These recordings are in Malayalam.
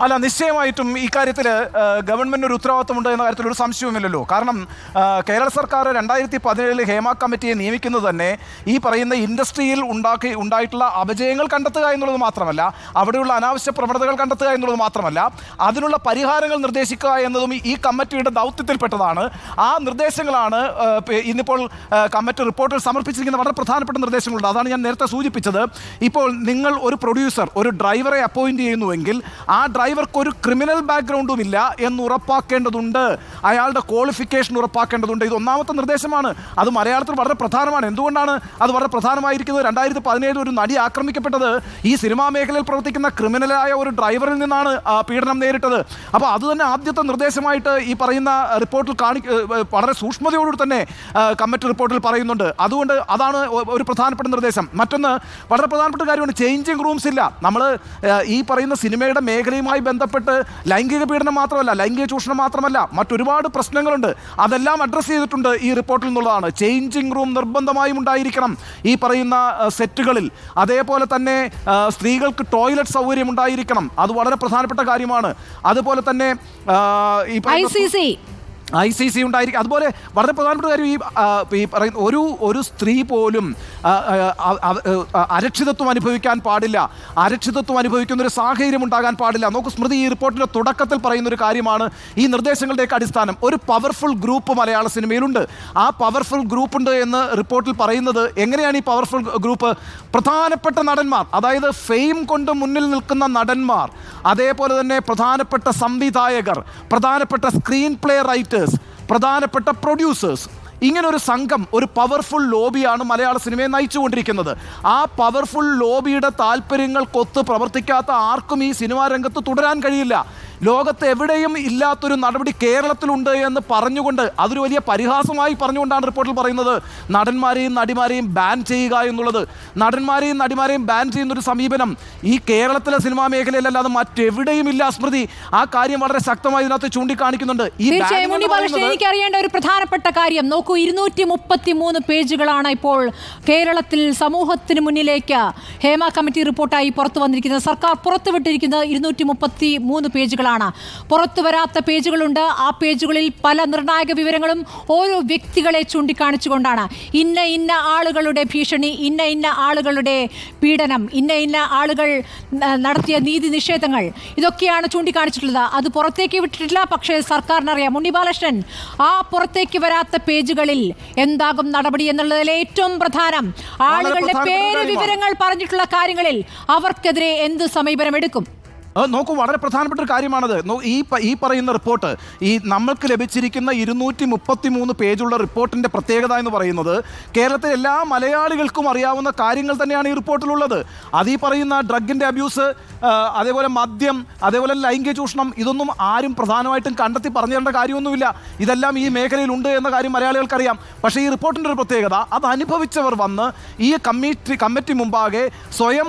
അല്ല നിശ്ചയമായിട്ടും ഈ കാര്യത്തിൽ ഗവൺമെന്റിന് ഒരു ഉത്തരവാദിത്തമുണ്ട് എന്ന കാര്യത്തിൽ ഒരു സംശയവുമില്ലല്ലോ. കാരണം കേരള സർക്കാർ രണ്ടായിരത്തി പതിനേഴിൽ ഹേമ കമ്മിറ്റിയെ നിയമിക്കുന്നത് തന്നെ ഈ പറയുന്ന ഇൻഡസ്ട്രിയിൽ ഉണ്ടാക്കി ഉണ്ടായിട്ടുള്ള അപജയങ്ങൾ കണ്ടെത്തുക എന്നുള്ളത് മാത്രമല്ല അവിടെയുള്ള അനാവശ്യ പ്രവണതകൾ കണ്ടെത്തുക എന്നുള്ളത് മാത്രമല്ല അതിനുള്ള പരിഹാരങ്ങൾ നിർദ്ദേശിക്കുക എന്നതും ഈ- കമ്മിറ്റിയുടെ ദൗത്യത്തിൽപ്പെട്ടതാണ്. ആ നിർദ്ദേശങ്ങളാണ് ഇന്നിപ്പോൾ കമ്മിറ്റി റിപ്പോർട്ടിൽ സമർപ്പിച്ചിരിക്കുന്ന വളരെ പ്രധാനപ്പെട്ട നിർദ്ദേശങ്ങളുണ്ട്. അതാണ് ഞാൻ നേരത്തെ സൂചിപ്പിച്ചത്. ഇപ്പോൾ നിങ്ങൾ ഒരു പ്രൊഡ്യൂസർ ഒരു ഡ്രൈവറെ അപ്പോയിന്റ് ചെയ്യുന്നുവെങ്കിൽ ആ ഡ്രൈവർക്ക് ഒരു ക്രിമിനൽ ബാക്ക്ഗ്രൗണ്ടും ഇല്ല എന്ന് ഉറപ്പാക്കേണ്ടതുണ്ട്. അയാളുടെ ക്വാളിഫിക്കേഷൻ ഉറപ്പാക്കേണ്ടതുണ്ട്. ഇത് ഒന്നാമത്തെ നിർദ്ദേശമാണ്. അത് മലയാളത്തിൽ വളരെ പ്രധാനമാണ്. എന്തുകൊണ്ടാണ് അത് വളരെ പ്രധാനമായിരിക്കുന്നത്? രണ്ടായിരത്തി പതിനേഴിൽ ഒരു നടി ആക്രമിക്കപ്പെട്ടത് ഈ സിനിമാ മേഖലയിൽ പ്രവർത്തിക്കുന്ന ക്രിമിനലായ ഒരു ഡ്രൈവറിൽ നിന്നാണ് പീഡനം നേരിട്ടത്. അപ്പോൾ അത് തന്നെ ആദ്യത്തെ നിർദ്ദേശമായിട്ട് ഈ പറയുന്ന റിപ്പോർട്ടിൽ കാണി വളരെ സൂക്ഷ്മതയോടുകൂടി തന്നെ കമ്മിറ്റി റിപ്പോർട്ടിൽ പറയുന്നുണ്ട്. അതുകൊണ്ട് അതാണ് ഒരു പ്രധാനപ്പെട്ട നിർദ്ദേശം. മറ്റൊന്ന് വളരെ പ്രധാനപ്പെട്ട കാര്യമാണ്. ചേഞ്ചിങ് റൂംസ് ഇല്ല. നമ്മൾ ഈ പറയുന്ന സിനിമയുടെ മേഖലയുമായി ബന്ധപ്പെട്ട് ലൈംഗിക പീഡനം മാത്രമല്ല ലൈംഗിക ചൂഷണം മാത്രമല്ല മറ്റൊരുപാട് പ്രശ്നങ്ങളുണ്ട്. അതെല്ലാം അഡ്രസ്സ് ചെയ്തിട്ടുണ്ട് ഈ റിപ്പോർട്ടിൽ നിന്നുള്ളതാണ്. ചേഞ്ചിങ് റൂം നിർബന്ധമായും ഉണ്ടായിരിക്കണം ഈ പറയുന്ന സെറ്റുകളിൽ. അതേപോലെ തന്നെ സ്ത്രീകൾക്ക് ടോയ്ലറ്റ് സൗകര്യം ഉണ്ടായിരിക്കണം. അത് വളരെ പ്രധാനപ്പെട്ട കാര്യമാണ്. അതുപോലെ തന്നെ ഈ ഐ സി സി ഉണ്ടായിരിക്കും. അതുപോലെ വളരെ പ്രധാനപ്പെട്ട കാര്യം ഈ ഈ പറയുന്ന ഒരു ഒരു സ്ത്രീ പോലും അരക്ഷിതത്വം അനുഭവിക്കാൻ പാടില്ല. അരക്ഷിതത്വം അനുഭവിക്കുന്ന ഒരു സാഹചര്യം ഉണ്ടാകാൻ പാടില്ല. നോക്ക് സ്മൃതി ഈ റിപ്പോർട്ടിന്റെ തുടക്കത്തിൽ പറയുന്ന ഒരു കാര്യമാണ്. ഈ നിർദ്ദേശങ്ങളുടെയൊക്കെ അടിസ്ഥാനം ഒരു പവർഫുൾ ഗ്രൂപ്പ് മലയാള സിനിമയിലുണ്ട്. ആ പവർഫുൾ ഗ്രൂപ്പ് ഉണ്ട് എന്ന് റിപ്പോർട്ടിൽ പറയുന്നത് എങ്ങനെയാണ് ഈ പവർഫുൾ ഗ്രൂപ്പ് പ്രധാനപ്പെട്ട നടന്മാർ അതായത് ഫെയിം കൊണ്ട് മുന്നിൽ നിൽക്കുന്ന നടന്മാർ അതേപോലെ തന്നെ പ്രധാനപ്പെട്ട സംവിധായകർ പ്രധാനപ്പെട്ട സ്ക്രീൻ പ്ലേ റൈറ്റേഴ്സ് പ്രധാനപ്പെട്ട പ്രൊഡ്യൂസേഴ്സ് ഇങ്ങനെ ഒരു സംഘം ഒരു പവർഫുൾ ലോബിയാണ് മലയാള സിനിമയെ നയിച്ചുകൊണ്ടിരിക്കുന്നത്. ആ പവർഫുൾ ലോബിയുടെ താല്പര്യങ്ങൾക്കൊത്ത് പ്രവർത്തിക്കാത്ത ആർക്കും ഈ സിനിമാ രംഗത്ത് തുടരാൻ കഴിയില്ല. ലോകത്ത് എവിടെയും ഇല്ലാത്തൊരു നടപടി കേരളത്തിലുണ്ട് എന്ന് പറഞ്ഞുകൊണ്ട് അതൊരു വലിയ പരിഹാസമായി പറഞ്ഞുകൊണ്ടാണ് റിപ്പോർട്ടിൽ പറയുന്നത്. നടന്മാരെയും നടിമാരെയും ബാൻ ചെയ്യുക എന്നുള്ളത്. നടന്മാരെയും നടിമാരെയും ബാൻ ചെയ്യുന്ന ഒരു സമീപനം ഈ കേരളത്തിലെ സിനിമാ മേഖലയിലല്ലാതെ മറ്റെവിടെയും ഇല്ല സ്മൃതി. ആ കാര്യം വളരെ ശക്തമായി ഇതിനകത്ത് ചൂണ്ടിക്കാണിക്കുന്നുണ്ട്. ഈ എനിക്ക് അറിയേണ്ട ഒരു പ്രധാനപ്പെട്ട കാര്യം. നോക്കൂ ഇരുന്നൂറ്റി മുപ്പത്തി മൂന്ന് പേജുകളാണ് ഇപ്പോൾ കേരളത്തിൽ സമൂഹത്തിന് മുന്നിലേക്ക് ഹേമ കമ്മിറ്റി റിപ്പോർട്ടായി പുറത്തു വന്നിരിക്കുന്നത്. സർക്കാർ പുറത്തുവിട്ടിരിക്കുന്നത് ഇരുന്നൂറ്റി മുപ്പത്തി മൂന്ന് പേജുകളാണ്. പുറത്തു വരാത്ത പേജുകളുണ്ട്. ആ പേജുകളിൽ പല നിർണായക വിവരങ്ങളും ഓരോ വ്യക്തികളെ ചൂണ്ടിക്കാണിച്ചുകൊണ്ടാണ്. ഇന്ന ഇന്ന ആളുകളുടെ ഭീഷണി ഇന്ന ഇന്ന ആളുകളുടെ പീഡനം ഇന്ന ഇന്ന ആളുകൾ നടത്തിയ നീതി നിഷേധങ്ങൾ ഇതൊക്കെയാണ് ചൂണ്ടിക്കാണിച്ചിട്ടുള്ളത്. അത് പുറത്തേക്ക് വിട്ടിട്ടില്ല. പക്ഷേ സർക്കാരിനറിയാം. ഉണ്ണി ബാലകൃഷ്ണൻ ആ പുറത്തേക്ക് വരാത്ത പേജുകളിൽ എന്താകും നടപടി എന്നുള്ളതിൽ ഏറ്റവും പ്രധാനം. ആളുകളുടെ പേര് വിവരങ്ങൾ പറഞ്ഞിട്ടുള്ള കാര്യങ്ങളിൽ അവർക്കെതിരെ എന്ത് സമീപനം എടുക്കും നോക്കൂ വളരെ പ്രധാനപ്പെട്ട ഒരു കാര്യമാണത്. ഈ ഈ പറയുന്ന റിപ്പോർട്ട് ഈ നമ്മൾക്ക് ലഭിച്ചിരിക്കുന്ന ഇരുന്നൂറ്റി മുപ്പത്തി മൂന്ന് പേജുള്ള റിപ്പോർട്ടിന്റെ പ്രത്യേകത എന്ന് പറയുന്നത് കേരളത്തിലെ എല്ലാ മലയാളികൾക്കും അറിയാവുന്ന കാര്യങ്ങൾ തന്നെയാണ് ഈ റിപ്പോർട്ടിലുള്ളത്. അത് ഈ പറയുന്ന ഡ്രഗിന്റെ അബ്യൂസ് അതേപോലെ മദ്യം അതേപോലെ ലൈംഗിക ചൂഷണം ഇതൊന്നും ആരും പ്രധാനമായിട്ടും കണ്ടെത്തി പറഞ്ഞു തരേണ്ട കാര്യമൊന്നുമില്ല. ഇതെല്ലാം ഈ മേഖലയിൽ ഉണ്ട് എന്ന കാര്യം മലയാളികൾക്കറിയാം. പക്ഷേ ഈ റിപ്പോർട്ടിന്റെ ഒരു പ്രത്യേകത അത് അനുഭവിച്ചവർ വന്ന് ഈ കമ്മിറ്റി കമ്മിറ്റി മുമ്പാകെ സ്വയം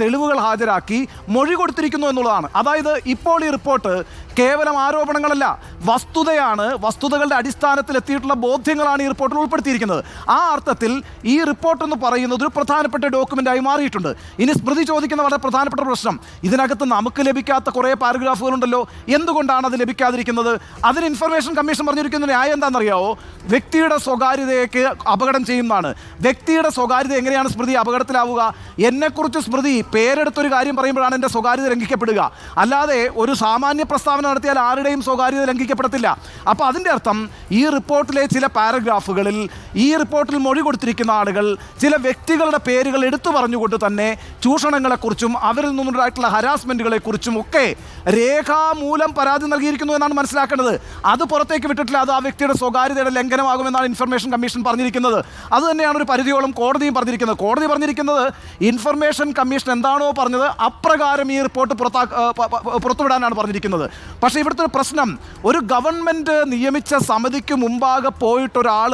തെളിവുകൾ ഹാജരാക്കി മൊഴി കൊടുത്തിരിക്കുന്നു എന്നുള്ളതാണ് അതായത് ഇപ്പോൾ ഈ റിപ്പോർട്ട് കേവലം ആരോപണങ്ങളല്ല വസ്തുതയാണ് വസ്തുതകളുടെ അടിസ്ഥാനത്തിൽ എത്തിയിട്ടുള്ള ബോധ്യങ്ങളാണ് ഈ റിപ്പോർട്ടിൽ ഉൾപ്പെടുത്തിയിരിക്കുന്നത്. ആ അർത്ഥത്തിൽ ഈ റിപ്പോർട്ട് എന്ന് പറയുന്നത് ഒരു പ്രധാനപ്പെട്ട ഡോക്യുമെന്റായി മാറിയിട്ടുണ്ട്. ഇനി സ്മൃതി ചോദിക്കുന്ന വളരെ പ്രധാനപ്പെട്ട പ്രശ്നം ഇതിനകത്ത് നമുക്ക് ലഭിക്കാത്ത കുറേ പാരഗ്രാഫുകളുണ്ടല്ലോ എന്തുകൊണ്ടാണ് അത് ലഭിക്കാതിരിക്കുന്നത്? അതിന് ഇൻഫർമേഷൻ കമ്മീഷൻ പറഞ്ഞിരിക്കുന്ന ന്യായം എന്താണെന്നറിയാവോ? വ്യക്തിയുടെ സ്വകാര്യതയ്ക്ക് അപകടം ചെയ്യുന്നതാണ്. വ്യക്തിയുടെ സ്വകാര്യത എങ്ങനെയാണ് സ്മൃതി അപകടത്തിലാവുക? എന്നെക്കുറിച്ച് സ്മൃതി പേരെടുത്തൊരു കാര്യം പറയുമ്പോഴാണ് എന്റെ സ്വകാര്യത ലംഘിക്കപ്പെടുക അല്ലാതെ ഒരു സാമാന്യ പ്രസ്താവന നടത്തിയാൽ ആരുടെയും സ്വകാര്യത ലംഘിക്കപ്പെടത്തില്ല. അപ്പോൾ അതിന്റെ അർത്ഥം ഈ റിപ്പോർട്ടിലെ ചില പാരഗ്രാഫുകളിൽ ഈ റിപ്പോർട്ടിൽ മൊഴി കൊടുത്തിരിക്കുന്ന ആളുകൾ ചില വ്യക്തികളുടെ പേരുകൾ എടുത്തു പറഞ്ഞുകൊണ്ട് തന്നെ ചൂഷണങ്ങളെക്കുറിച്ചും അവരിൽ നിന്നുണ്ടായിട്ടുള്ള ഹരാസ്മെന്റുകളെക്കുറിച്ചും ഒക്കെ രേഖാമൂലം പരാതി നൽകിയിരിക്കുന്നു എന്നാണ് മനസ്സിലാക്കേണ്ടത്. അത് പുറത്തേക്ക് വിട്ടിട്ടില്ല. അത് ആ വ്യക്തിയുടെ സ്വകാര്യതയുടെ ലംഘനമാകുമെന്നാണ് ഇൻഫർമേഷൻ കമ്മീഷൻ പറഞ്ഞിരിക്കുന്നത്. അത് തന്നെയാണ് ഒരു പരിധിയോളം കോടതിയും പറഞ്ഞിരിക്കുന്നത്. കോടതി പറഞ്ഞിരിക്കുന്നത് ഇൻഫർമേഷൻ കമ്മീഷൻ എന്താണോ പറഞ്ഞത് അപ്രകാരം ഈ റിപ്പോർട്ട് പുറത്താ പുറത്തുവിടാനാണ് പറഞ്ഞിരിക്കുന്നത്. പക്ഷേ ഇവിടുത്തെ പ്രശ്നം ഒരു ഗവൺമെന്റ് നിയമിച്ച സമിതിക്ക് മുമ്പാകെ പോയിട്ടൊരാൾ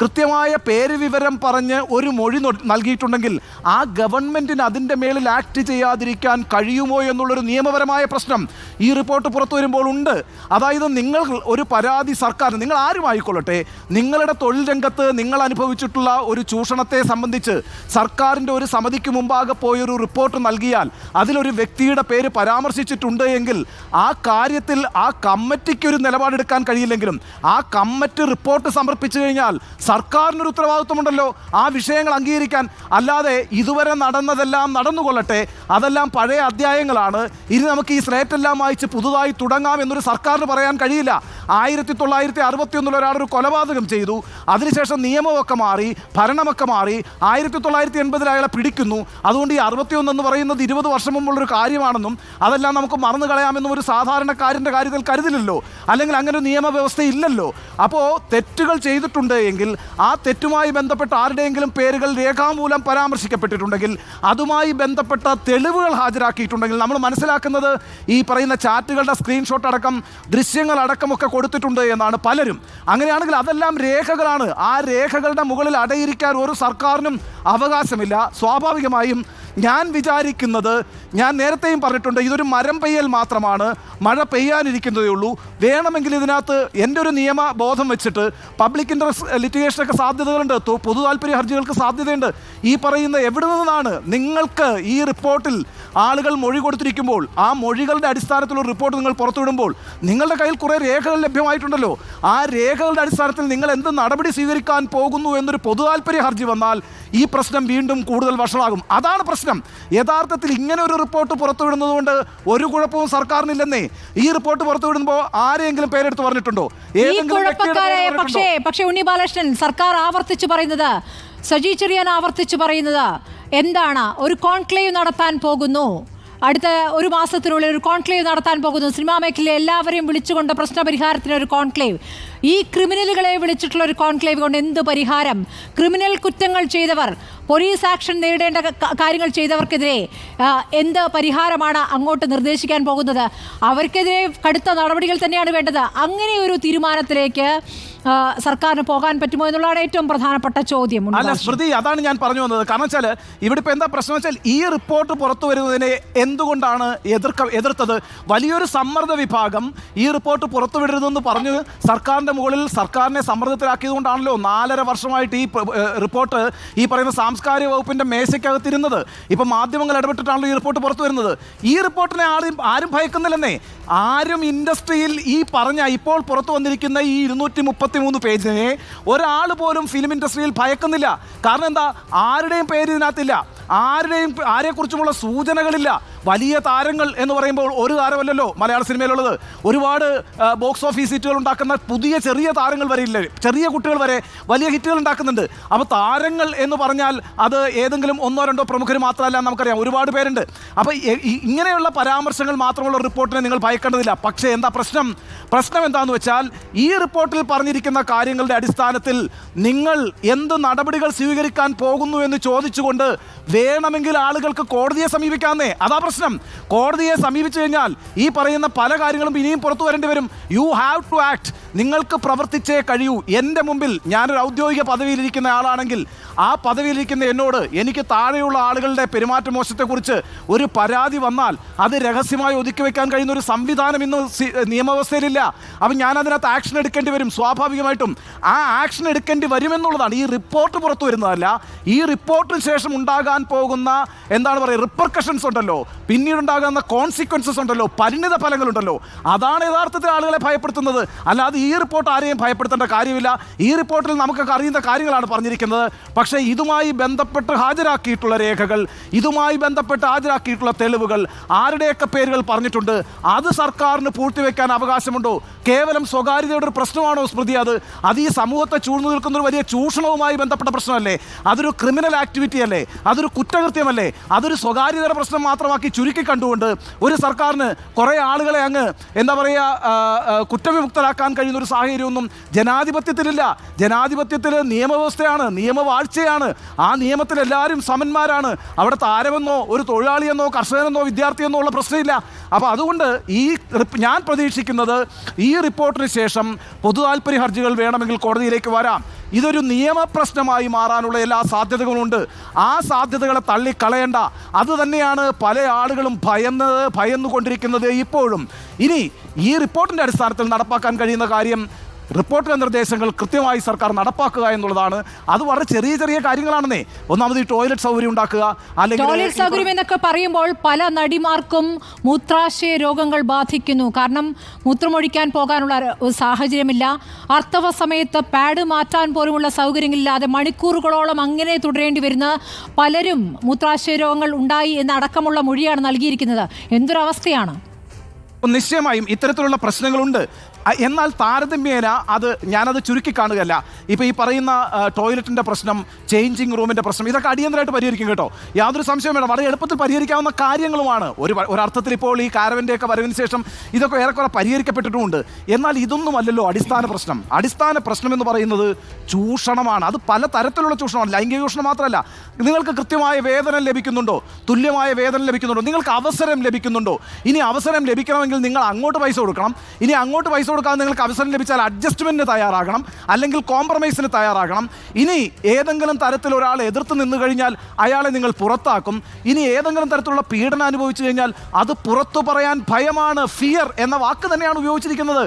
കൃത്യമായ പേര് വിവരം പറഞ്ഞ് ഒരു മൊഴി നൽകിയിട്ടുണ്ടെങ്കിൽ ആ ഗവൺമെന്റിന് അതിന്റെ മേളിൽ ആക്ട് ചെയ്യാതിരിക്കാൻ കഴിയുമോ എന്നുള്ളൊരു നിയമപരമായ പ്രശ്നം ഈ റിപ്പോർട്ട് പുറത്തു വരുമ്പോൾ ഉണ്ട്. അതായത് നിങ്ങൾ ഒരു പരാതി സർക്കാർ നിങ്ങൾ ആരും ആയിക്കൊള്ളട്ടെ നിങ്ങളുടെ തൊഴിൽ രംഗത്ത് നിങ്ങൾ അനുഭവിച്ചിട്ടുള്ള ഒരു ചൂഷണത്തെ സംബന്ധിച്ച് സർക്കാരിന്റെ ഒരു സമിതിക്ക് മുമ്പാകെ പോയൊരു റിപ്പോർട്ട് നൽകിയാൽ അതിലൊരു വ്യക്തിയുടെ പേര് പരാമർശിച്ചിട്ടുണ്ട് എങ്കിൽ ആ കാര്യത്തിൽ ആ കമ്മിറ്റിക്ക് ഒരു നിലപാടെടുക്കാൻ കഴിയില്ലെങ്കിലും ആ കമ്മിറ്റി റിപ്പോർട്ട് സമർപ്പിച്ചു കഴിഞ്ഞാൽ സർക്കാരിനൊരു ഉത്തരവാദിത്വമുണ്ടല്ലോ. ആ വിഷയങ്ങൾ അംഗീകരിക്കാൻ. അല്ലാതെ ഇതുവരെ നടന്നതെല്ലാം നടന്നുകൊള്ളട്ടെ. അതെല്ലാം പഴയ അധ്യായങ്ങളാണ്. ഇനി നമുക്ക് ഈ സ്ലേറ്റെല്ലാം വായിച്ച് പുതുതായി തുടങ്ങാം എന്നൊരു സർക്കാരിന് പറയാൻ കഴിയില്ല. ആയിരത്തി തൊള്ളായിരത്തി അറുപത്തി ഒന്നിൽ ഒരാളൊരു കൊലപാതകം ചെയ്തു. അതിനുശേഷം നിയമമൊക്കെ മാറി ഭരണമൊക്കെ മാറി. ആയിരത്തി തൊള്ളായിരത്തി എൺപതിൽ അയാളെ പിടിക്കുന്നു. അതുകൊണ്ട് ഈ അറുപത്തിയൊന്ന് എന്ന് പറയുന്നത് ഇരുപത് വർഷം മുമ്പുള്ളൊരു കാര്യമാണെന്നും അതെല്ലാം നമുക്ക് മറന്നു കളയാമെന്നും ഒരു സാധാരണക്കാരന്റെ കാര്യത്തിൽ കരുതില്ലല്ലോ. അല്ലെങ്കിൽ അങ്ങനെ ഒരു നിയമവ്യവസ്ഥ ഇല്ലല്ലോ അപ്പോൾ തെറ്റുകൾ ചെയ്തിട്ടുണ്ട് എങ്കിൽ ആ തെറ്റുമായി ബന്ധപ്പെട്ട ആരുടെയെങ്കിലും പേരുകൾ രേഖാമൂലം പരാമർശിക്കപ്പെട്ടിട്ടുണ്ടെങ്കിൽ അതുമായി ബന്ധപ്പെട്ട തെളിവുകൾ ഹാജരാക്കിയിട്ടുണ്ടെങ്കിൽ നമ്മൾ മനസ്സിലാക്കുന്നത് ഈ പറയുന്ന ചാറ്റുകളുടെ സ്ക്രീൻഷോട്ട് അടക്കം ദൃശ്യങ്ങൾ അടക്കമൊക്കെ കൊടുത്തിട്ടുണ്ട് എന്നാണ് പലരും. അങ്ങനെയാണെങ്കിൽ അതെല്ലാം രേഖകളാണ്. ആ രേഖകളുടെ മുകളിൽ അടയിരിക്കാൻ ഒരു സർക്കാരിനും അവകാശമില്ല. സ്വാഭാവികമായും ഞാൻ വിചാരിക്കുന്നത് ഞാൻ നേരത്തെയും പറഞ്ഞിട്ടുണ്ട് ഇതൊരു മരം പെയ്യൽ മാത്രമാണ് മഴ പെയ്യാനിരിക്കുന്നതേ ഉള്ളൂ. വേണമെങ്കിൽ ഇതിനകത്ത് എന്റെ ഒരു നിയമ ബോധം വെച്ചിട്ട് പബ്ലിക് ഇൻട്രസ്റ്റ് ലിറ്റിഗേഷനൊക്കെ സാധ്യതകളുണ്ട്. പൊതു താല്പര്യ ഹർജികൾക്ക് സാധ്യതയുണ്ട്. ഈ പറയുന്ന എവിടെ നിന്നാണ് നിങ്ങൾക്ക് ഈ റിപ്പോർട്ടിൽ ആളുകൾ മൊഴി കൊടുത്തിരിക്കുമ്പോൾ ആ മൊഴികളുടെ അടിസ്ഥാനത്തിലുള്ള റിപ്പോർട്ട് നിങ്ങൾ പുറത്തുവിടുമ്പോൾ നിങ്ങളുടെ കയ്യിൽ കുറേ രേഖകൾ ലഭ്യമായിട്ടുണ്ടല്ലോ. ആ രേഖകളുടെ അടിസ്ഥാനത്തിൽ നിങ്ങൾ എന്ത് നടപടി സ്വീകരിക്കാൻ പോകുന്നു എന്നൊരു പൊതു താല്പര്യ ഹർജി വന്നാൽ ഈ പ്രശ്നം വീണ്ടും കൂടുതൽ വഷളാകും. അതാണ് പ്രശ്നം. യഥാർത്ഥത്തിൽ ഇങ്ങനെ ഒരു റിപ്പോർട്ട് പുറത്തുവിടുന്നതുകൊണ്ട് ഒരു കുഴപ്പവും സർക്കാരിനില്ലെന്നേ. ഈ റിപ്പോർട്ട് പുറത്തുവിടുമ്പോൾ ആരെങ്കിലും പേരെടുത്ത് പറഞ്ഞിട്ടുണ്ടോ? പക്ഷേ പക്ഷേ ഉണ്ണി ബാലകൃഷ്ണൻ സർക്കാർ ആവർത്തിച്ചു പറയുന്നത് സജി ചെറിയാൻ ആവർത്തിച്ചു പറയുന്നത് എന്താണ്? ഒരു കോൺക്ലേവ് നടത്താൻ പോകുന്നു. അടുത്ത ഒരു മാസത്തിനുള്ളിൽ ഒരു കോൺക്ലേവ് നടത്താൻ പോകുന്നു. സിനിമാ മേഖലയിലെ എല്ലാവരെയും വിളിച്ചുകൊണ്ട് പ്രശ്നപരിഹാരത്തിന് ഒരു കോൺക്ലേവ്. ഈ ക്രിമിനലുകളെ വിളിച്ചിട്ടുള്ള ഒരു കോൺക്ലേവ് കൊണ്ട് എന്ത് പരിഹാരം? ക്രിമിനൽ കുറ്റങ്ങൾ ചെയ്തവർ പോലീസ് ആക്ഷൻ നേടേണ്ട കാര്യങ്ങൾ ചെയ്തവർക്കെതിരെ എന്ത് പരിഹാരമാണ് അങ്ങോട്ട് നിർദ്ദേശിക്കാൻ പോകുന്നത്? അവർക്കെതിരെ കടുത്ത നടപടികൾ തന്നെയാണ് വേണ്ടത്. അങ്ങനെ ഒരു തീരുമാനത്തിലേക്ക് സർക്കാരിന് പോകാൻ പറ്റുമോ എന്നുള്ളതാണ് ഏറ്റവും പ്രധാനപ്പെട്ട ചോദ്യം. അല്ല ശ്രുതി അതാണ് ഞാൻ പറഞ്ഞു വന്നത്. കാരണം വെച്ചാൽ ഇവിടെ ഇപ്പോൾ എന്താ പ്രശ്നം വെച്ചാൽ ഈ റിപ്പോർട്ട് പുറത്തു വരുന്നതിനെ എന്തുകൊണ്ടാണ് എതിർക്ക എതിർത്തത്? വലിയൊരു സമ്മർദ്ദ വിഭാഗം ഈ റിപ്പോർട്ട് പുറത്തുവിടരുതെന്ന് പറഞ്ഞ് സർക്കാരിന്റെ മുകളിൽ സർക്കാരിനെ സമ്മർദ്ദത്തിലാക്കിയതുകൊണ്ടാണല്ലോ നാലര വർഷമായിട്ട് ഈ റിപ്പോർട്ട് ഈ പറയുന്ന സാംസ്കാരിക വകുപ്പിന്റെ മേശയ്ക്കകത്തിരുന്നത്. ഇപ്പം മാധ്യമങ്ങൾ ഇടപെട്ടിട്ടാണല്ലോ ഈ റിപ്പോർട്ട് പുറത്തു വരുന്നത്. ഈ റിപ്പോർട്ടിനെ ആരും ആരും ഭയക്കുന്നില്ലെന്നേ. ആരും ഇൻഡസ്ട്രിയിൽ ഈ പറഞ്ഞ ഇപ്പോൾ പുറത്തു വന്നിരിക്കുന്ന ഈ ഇരുന്നൂറ്റി മുപ്പത്തി മൂന്ന് പേജിനെ ഒരാൾ പോലും ഫിലിം ഇൻഡസ്ട്രിയിൽ ഭയക്കുന്നില്ല. കാരണം എന്താ? ആരുടെയും പേര് ഇതിനകത്തില്ല. ആരുടെയും ആരെക്കുറിച്ചുമുള്ള സൂചനകളില്ല. വലിയ താരങ്ങൾ എന്ന് പറയുമ്പോൾ ഒരു താരമല്ലല്ലോ മലയാള സിനിമയിലുള്ളത്. ഒരുപാട് ബോക്സ് ഓഫീസ് ഹിറ്റുകൾ ഉണ്ടാക്കുന്ന പുതിയ ചെറിയ താരങ്ങൾ വരെ ഇല്ല. ചെറിയ കുട്ടികൾ വരെ വലിയ ഹിറ്റുകൾ ഉണ്ടാക്കുന്നുണ്ട്. അപ്പോൾ താരങ്ങൾ എന്ന് പറഞ്ഞാൽ അത് ഏതെങ്കിലും ഒന്നോ രണ്ടോ പ്രമുഖർ മാത്രമല്ല നമുക്കറിയാം. ഒരുപാട് പേരുണ്ട്. അപ്പോൾ ഇങ്ങനെയുള്ള പരാമർശങ്ങൾ മാത്രമുള്ള റിപ്പോർട്ടിനെ നിങ്ങൾ ഭയക്കേണ്ടതില്ല. പക്ഷേ എന്താ പ്രശ്നം? പ്രശ്നം എന്താണെന്ന് വെച്ചാൽ ഈ റിപ്പോർട്ടിൽ പറഞ്ഞിരിക്കുന്ന കാര്യങ്ങളുടെ അടിസ്ഥാനത്തിൽ നിങ്ങൾ എന്ത് നടപടികൾ സ്വീകരിക്കാൻ പോകുന്നു എന്ന് ചോദിച്ചുകൊണ്ട് വേണമെങ്കിൽ ആളുകൾക്ക് കോടതിയെ സമീപിക്കാമെന്നേ അതാ പ്രശ്നം. കോടതിയെ സമീപിച്ചു കഴിഞ്ഞാൽ ഈ പറയുന്ന പല കാര്യങ്ങളും ഇനിയും പുറത്തു വരേണ്ടി വരും. യു ഹാവ് ടു ആക്ട് നിങ്ങൾക്ക് പ്രവർത്തിച്ചേ കഴിയൂ. എന്റെ മുമ്പിൽ ഞാനൊരു ഔദ്യോഗിക പദവിയിലിരിക്കുന്ന ആളാണെങ്കിൽ ആ പദവിയിലിരിക്കുന്ന എന്നോട് എനിക്ക് താഴെയുള്ള ആളുകളുടെ പെരുമാറ്റമോശത്തെക്കുറിച്ച് ഒരു പരാതി വന്നാൽ അത് രഹസ്യമായി ഒതുക്കി വെക്കാൻ കഴിയുന്ന ഒരു സംവിധാനം ഇന്ന് നിയമവ്യവസ്ഥയിലില്ല. അപ്പം ഞാൻ അതിനകത്ത് ആക്ഷൻ എടുക്കേണ്ടി വരും. സ്വാഭാവികമായിട്ടും ആ ആക്ഷൻ എടുക്കേണ്ടി വരുമെന്നുള്ളതാണ്. ഈ റിപ്പോർട്ട് പുറത്തു വരുന്നതല്ല. ഈ റിപ്പോർട്ടിന് ശേഷം ഉണ്ടാകാൻ പോകുന്ന എന്താണ് പറയുക റിപ്പർക്കഷൻസ് ഉണ്ടല്ലോ. പിന്നീട് ഉണ്ടാകുന്ന കോൺസിക്വൻസസ് ഉണ്ടല്ലോ. പരിണിത ഫലങ്ങളുണ്ടല്ലോ. അതാണ് യഥാർത്ഥത്തിൽ ആളുകളെ ഭയപ്പെടുത്തുന്നത്. അല്ലാതെ ഈ റിപ്പോർട്ട് ആരെയും ഭയപ്പെടുത്തേണ്ട കാര്യമില്ല. ഈ റിപ്പോർട്ടിൽ നമുക്കൊക്കെ അറിയുന്ന കാര്യങ്ങളാണ് പറഞ്ഞിരിക്കുന്നത്. പക്ഷേ ഇതുമായി ബന്ധപ്പെട്ട് ഹാജരാക്കിയിട്ടുള്ള രേഖകൾ ഇതുമായി ബന്ധപ്പെട്ട് ഹാജരാക്കിയിട്ടുള്ള തെളിവുകൾ ആരുടെയൊക്കെ പേരുകൾ പറഞ്ഞിട്ടുണ്ട്? അത് സർക്കാരിന് പൂഴ്ത്തിവെക്കാൻ അവകാശമുണ്ടോ? കേവലം സ്വകാര്യതയുടെ ഒരു പ്രശ്നമാണോ സ്മൃതി? അത് അത് ഈ സമൂഹത്തെ ചൂഴ്ന്നു നിൽക്കുന്ന ഒരു വലിയ ചൂഷണവുമായി ബന്ധപ്പെട്ട പ്രശ്നമല്ലേ? അതൊരു ക്രിമിനൽ ആക്ടിവിറ്റി അല്ലേ? അതൊരു കുറ്റകൃത്യമല്ലേ? അതൊരു സ്വകാര്യതയുടെ പ്രശ്നം മാത്രമാക്കി ചുരുക്കി കണ്ടുകൊണ്ട് ഒരു സർക്കാരിന് കുറേ ആളുകളെ അങ്ങ് എന്താ പറയുക കുറ്റവിമുക്തരാക്കാൻ കഴിയുന്ന ഒരു സാഹചര്യമൊന്നും ജനാധിപത്യത്തിലില്ല. ജനാധിപത്യത്തിൽ നിയമവ്യവസ്ഥയാണ് നിയമവാഴ്ചയാണ്. ആ നിയമത്തിൽ എല്ലാവരും സമന്മാരാണ്. അവിടെ താരമെന്നോ ഒരു തൊഴിലാളിയെന്നോ കർഷകനെന്നോ വിദ്യാർത്ഥിയെന്നോ ഉള്ള പ്രശ്നമില്ല. അപ്പോൾ അതുകൊണ്ട് ഈ ഞാൻ പ്രതീക്ഷിക്കുന്നത് ഈ റിപ്പോർട്ടിന് ശേഷം പൊതു താല്പര്യ ഹർജികൾ വേണമെങ്കിൽ കോടതിയിലേക്ക് വരാം. ഇതൊരു നിയമപ്രശ്നമായി മാറാനുള്ള എല്ലാ സാധ്യതകളുമുണ്ട്. ആ സാധ്യതകളെ തള്ളിക്കളയേണ്ട. അത് തന്നെയാണ് പല ആളുകളും ഭയന്ന് ഭയന്നുകൊണ്ടിരിക്കുന്നത് ഇപ്പോഴും. ഇനി ഈ റിപ്പോർട്ടിന്റെ അടിസ്ഥാനത്തിൽ നടപ്പാക്കാൻ കഴിയുന്ന കാര്യം റിപ്പോർട്ടിലെ നിർദ്ദേശങ്ങൾ കൃത്യമായി സർക്കാർ നടപ്പാക്കുക എന്നുള്ളതാണ്. അത് വളരെ ചെറിയ ചെറിയ കാര്യങ്ങളാണെന്നേ. ഒന്നാമത് ഈ ടോയ്ലറ്റ് സൗകര്യം ഉണ്ടാക്കുക അല്ലെങ്കിൽ ടോയ്ലറ്റ് സൗകര്യം എന്നൊക്കെ പറയുമ്പോൾ പല നടിമാർക്കും മൂത്രാശയ രോഗങ്ങൾ ബാധിക്കുന്നു. കാരണം മൂത്രമൊഴിക്കാൻ പോകാനുള്ള സാഹചര്യമില്ല. അർത്ഥവ സമയത്ത് പാഡ് മാറ്റാൻ പോലുമുള്ള സൗകര്യങ്ങളില്ലാതെ മണിക്കൂറുകളോളം അങ്ങനെ തുടരേണ്ടി വരുന്ന പലരും മൂത്രാശയ രോഗങ്ങൾ ഉണ്ടായി എന്നടക്കമുള്ള മൊഴിയാണ് നൽകിയിരിക്കുന്നത്. എന്തൊരവസ്ഥയാണ്? നിശ്ചയമായും ഇത്തരത്തിലുള്ള പ്രശ്നങ്ങളുണ്ട്. എന്നാൽ താരതമ്യേന അത് ഞാനത് ചുരുക്കി കാണുകയല്ല. ഇപ്പോൾ ഈ പറയുന്ന ടോയ്ലറ്റിന്റെ പ്രശ്നം ചേഞ്ചിങ് റൂമിന്റെ പ്രശ്നം ഇതൊക്കെ അടിയന്തരമായിട്ട് പരിഹരിക്കും കേട്ടോ. യാതൊരു സംശയം വേണം വളരെ എളുപ്പത്തിൽ പരിഹരിക്കാവുന്ന കാര്യങ്ങളുമാണ്. ഒരു ഒരർത്ഥത്തിൽ ഇപ്പോൾ ഈ കാരവന്റെയൊക്കെ വരവിന് ശേഷം ഇതൊക്കെ ഏറെക്കുറെ പരിഹരിക്കപ്പെട്ടിട്ടുമുണ്ട്. എന്നാൽ ഇതൊന്നും അല്ലല്ലോ അടിസ്ഥാന പ്രശ്നം. അടിസ്ഥാന പ്രശ്നം എന്ന് പറയുന്നത് ചൂഷണമാണ്. അത് പല തരത്തിലുള്ള ചൂഷണമാണ്. ലൈംഗിക ചൂഷണം മാത്രമല്ല. നിങ്ങൾക്ക് കൃത്യമായ വേതനം ലഭിക്കുന്നുണ്ടോ? തുല്യമായ വേതനം ലഭിക്കുന്നുണ്ടോ? നിങ്ങൾക്ക് അവസരം ലഭിക്കുന്നുണ്ടോ? ഇനി അവസരം ലഭിക്കണമെങ്കിൽ നിങ്ങൾ അങ്ങോട്ട് പൈസ കൊടുക്കണം. ഇനി അങ്ങോട്ട് പൈസ കൊടുക്കാതെ നിങ്ങൾക്ക് അവസരം ലഭിച്ചാൽ അഡ്ജസ്റ്റ്മെന്റിന് തയ്യാറാകണം അല്ലെങ്കിൽ കോംപ്രമൈസിന് തയ്യാറാകണം. ഇനി ഏതെങ്കിലും തരത്തിൽ ഒരാൾ എതിർത്ത് നിന്ന് കഴിഞ്ഞാൽ അയാളെ നിങ്ങൾ പുറത്താക്കും. ഇനി ഏതെങ്കിലും തരത്തിലുള്ള പീഡനം അനുഭവിച്ചു കഴിഞ്ഞാൽ അത് പുറത്തു പറയാൻ ഭയമാണ് ഫിയർ എന്ന വാക്ക് തന്നെയാണ് ഉപയോഗിച്ചിരിക്കുന്നത്.